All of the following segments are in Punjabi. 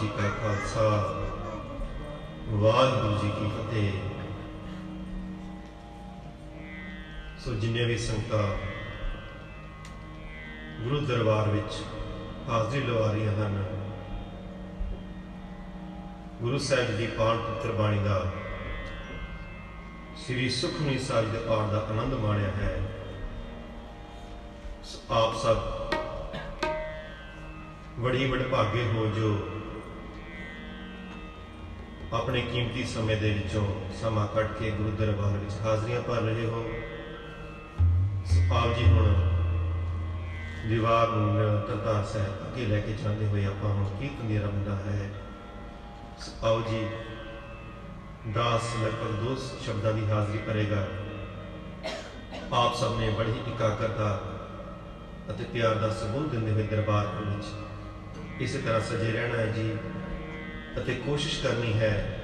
ਜੀ ਕਾ ਖਾਲਸਾ, ਵਾਹਿਗੁਰੂ ਜੀ ਕੀ ਫਤਿਹ। ਸੋ ਜਿੰਨੇ ਵੀ ਸੰਗਤਾਂ ਗੁਰੂ ਦਰਬਾਰ ਵਿੱਚ ਹਾਜ਼ਰੀ ਲਵਾ ਰਹੀਆਂ ਹਨ, ਗੁਰੂ ਸਾਹਿਬ ਦੀ ਪਾਵਨ ਪੁੱਤਰ ਬਾਣੀ ਦਾ ਸ੍ਰੀ ਸੁਖਮਨੀ ਸਾਹਿਬ ਦੇ ਪਾਠ ਦਾ ਆਨੰਦ ਮਾਣਿਆ ਹੈ। ਆਪ ਸਭ ਬੜੀ ਵਡਭਾਗੇ ਹੋ ਜੋ ਆਪਣੇ ਕੀਮਤੀ ਸਮੇਂ ਦੇ ਵਿੱਚੋਂ ਸਮਾਂ ਕੱਢ ਕੇ ਗੁਰੂ ਦਰਬਾਰ ਵਿੱਚ ਹਾਜ਼ਰੀਆਂ ਭਰ ਰਹੇ ਹੋ। ਆਪ ਜੀ ਹੁਣ ਦੀਵਾਰ ਨੂੰ ਨਿਰੰਤਰਤਾ ਸਹਿਤ ਅੱਗੇ ਲੈ ਕੇ ਜਾਂਦੇ ਹੋਏ ਆਪਾਂ ਹੁਣ ਕੀਰਤਨ ਦੀ ਆਰੰਭਦਾ ਹੈ? ਸੋ ਆਓ ਜੀ, ਦਾਸ ਲਗਭਗ ਦੋ ਸ਼ਬਦਾਂ ਦੀ ਹਾਜ਼ਰੀ ਕਰੇਗਾ ਆਪ ਸਭ ਨੇ ਬੜੀ ਇਕਾਗਰਤਾ ਅਤੇ ਪਿਆਰ ਦਾ ਸਬੂਤ ਦਿੰਦੇ ਹੋਏ ਦਰਬਾਰ ਵਿੱਚ ਇਸੇ ਤਰ੍ਹਾਂ ਸਜੇ ਰਹਿਣਾ ਹੈ ਜੀ। ਅਤੇ ਕੋਸ਼ਿਸ਼ ਕਰਨੀ ਹੈ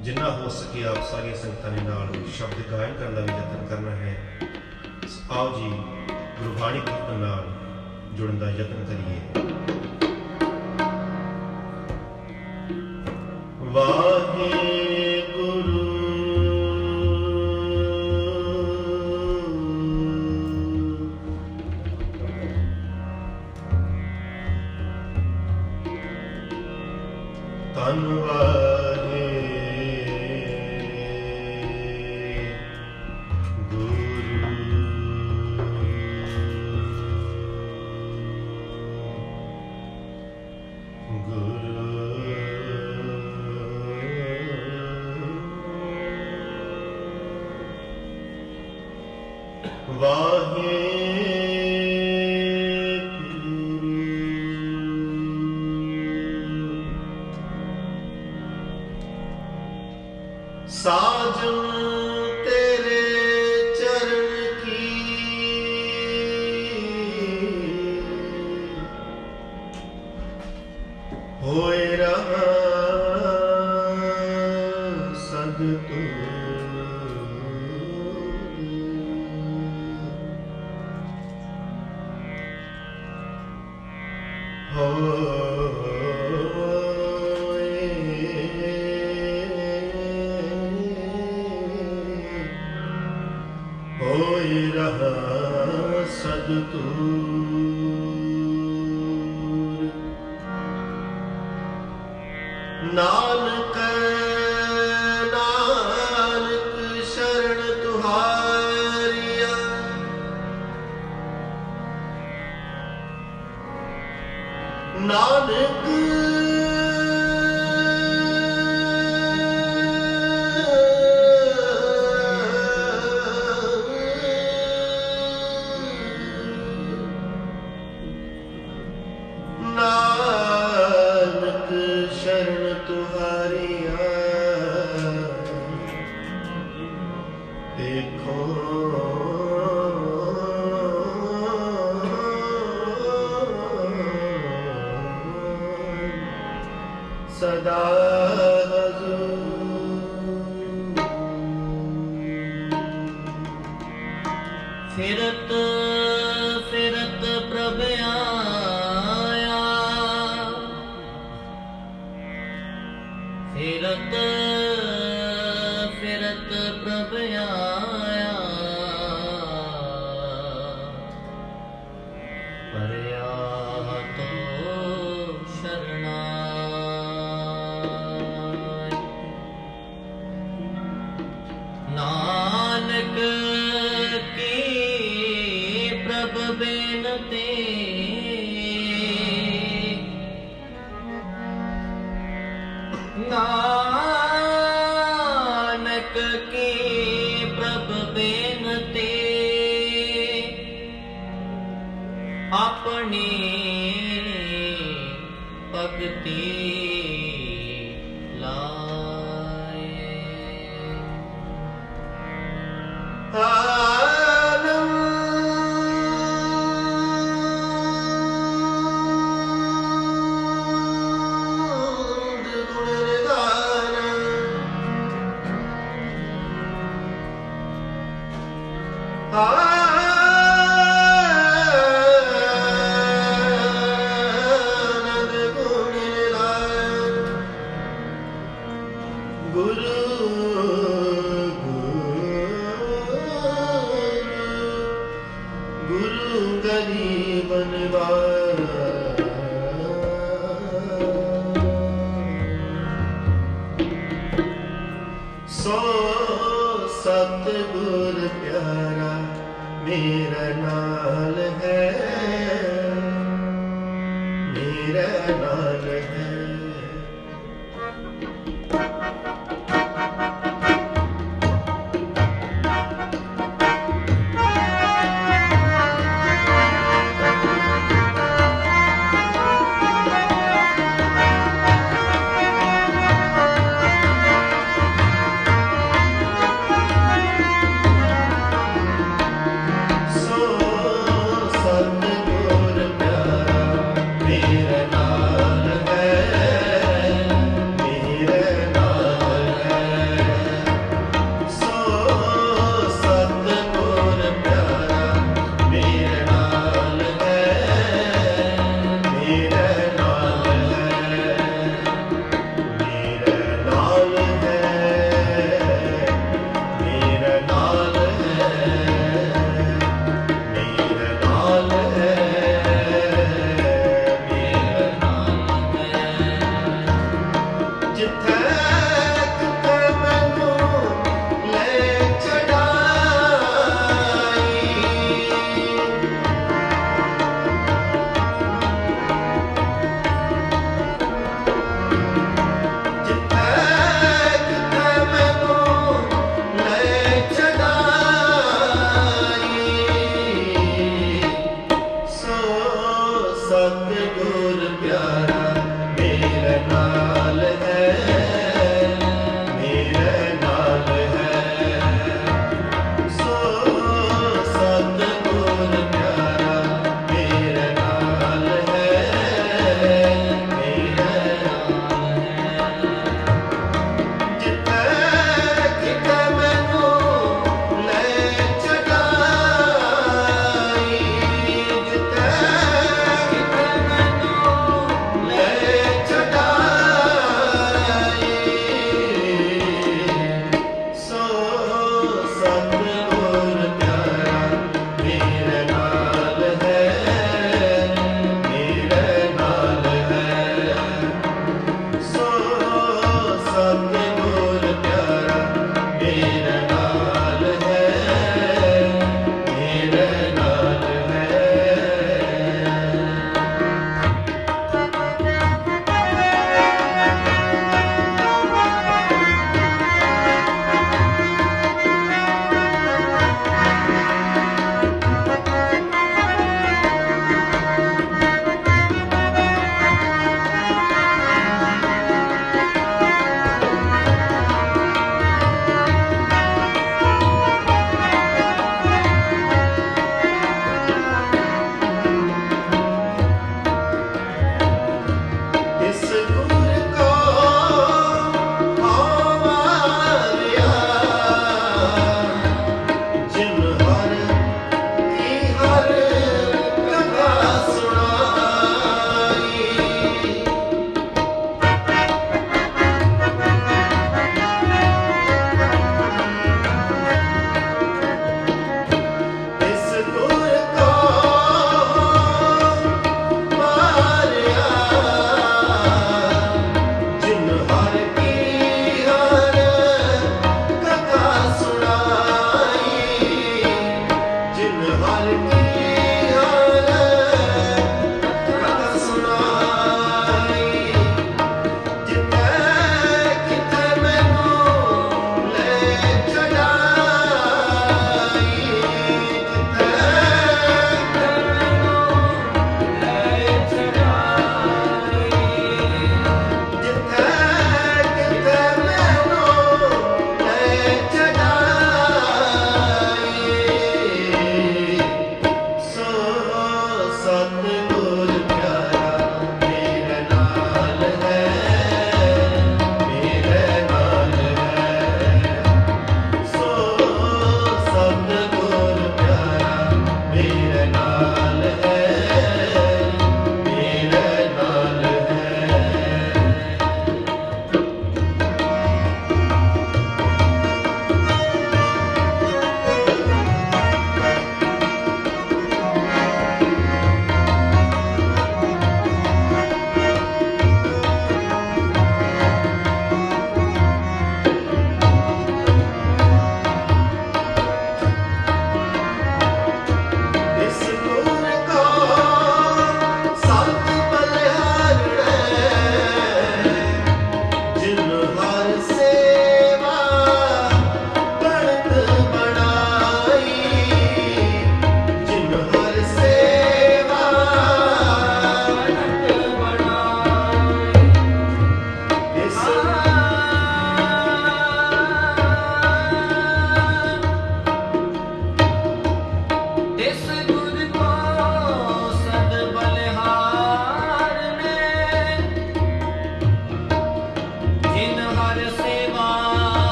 ਜਿੰਨਾ ਹੋ ਸਕੇ ਆਪ ਸਾਰੀਆਂ ਸੰਗਤਾਂ ਦੇ ਨਾਲ ਸ਼ਬਦ ਗਾਇਨ ਕਰਨ ਦਾ ਵੀ ਯਤਨ ਕਰਨਾ ਹੈ। ਆਓ ਜੀ, ਗੁਰਬਾਣੀ ਕੀਰਤਨ ਨਾਲ ਜੁੜਨ ਦਾ ਯਤਨ ਕਰੀਏ। ਵਾਹਿਗੁਰੂ ਗੁਰੂ ਹੋਇ ਰਹਾ ਸਦ ਤੂਰ ਨਾ No. ਆਨੰਦ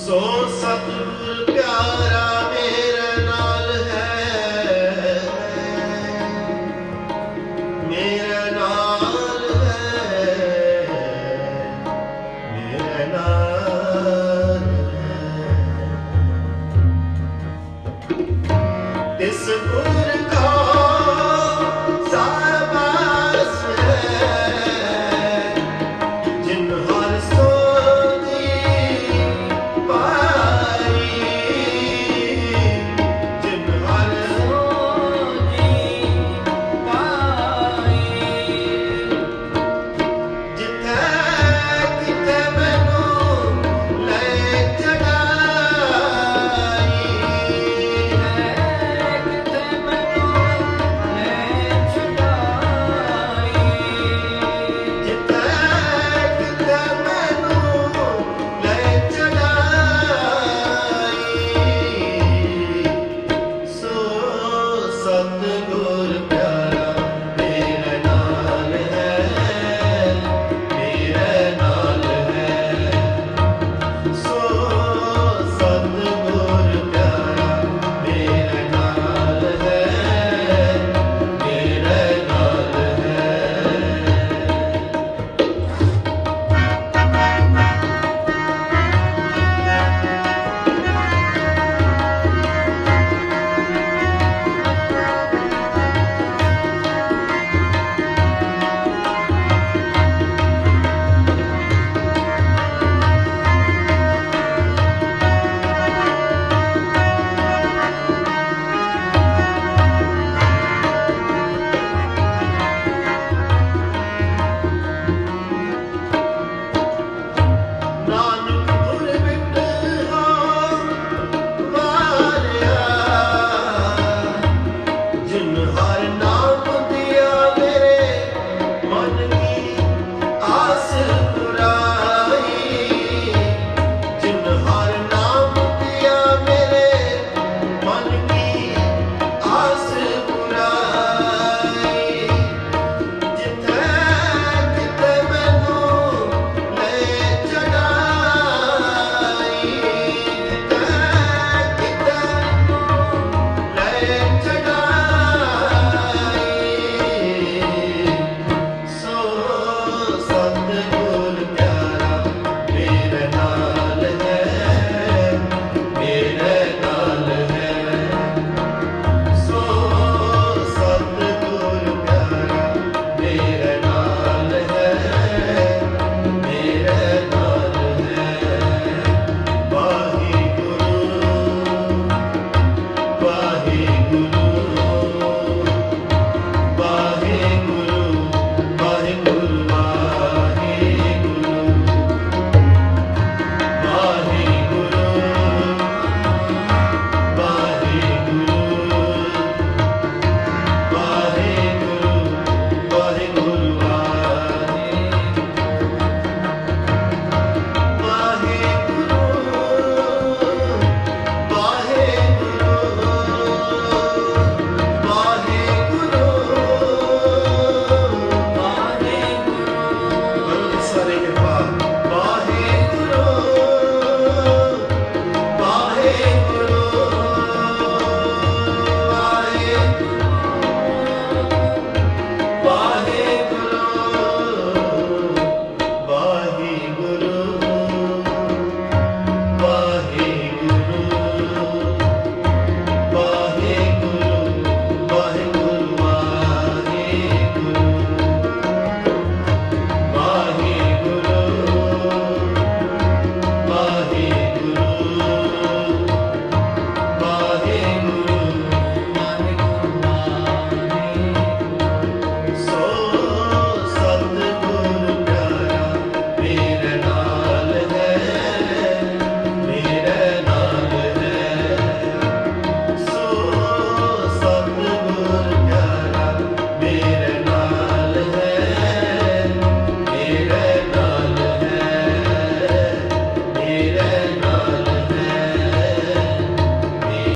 ਸੋ ਸਤਿਗੁਰ ਪਿਆਰ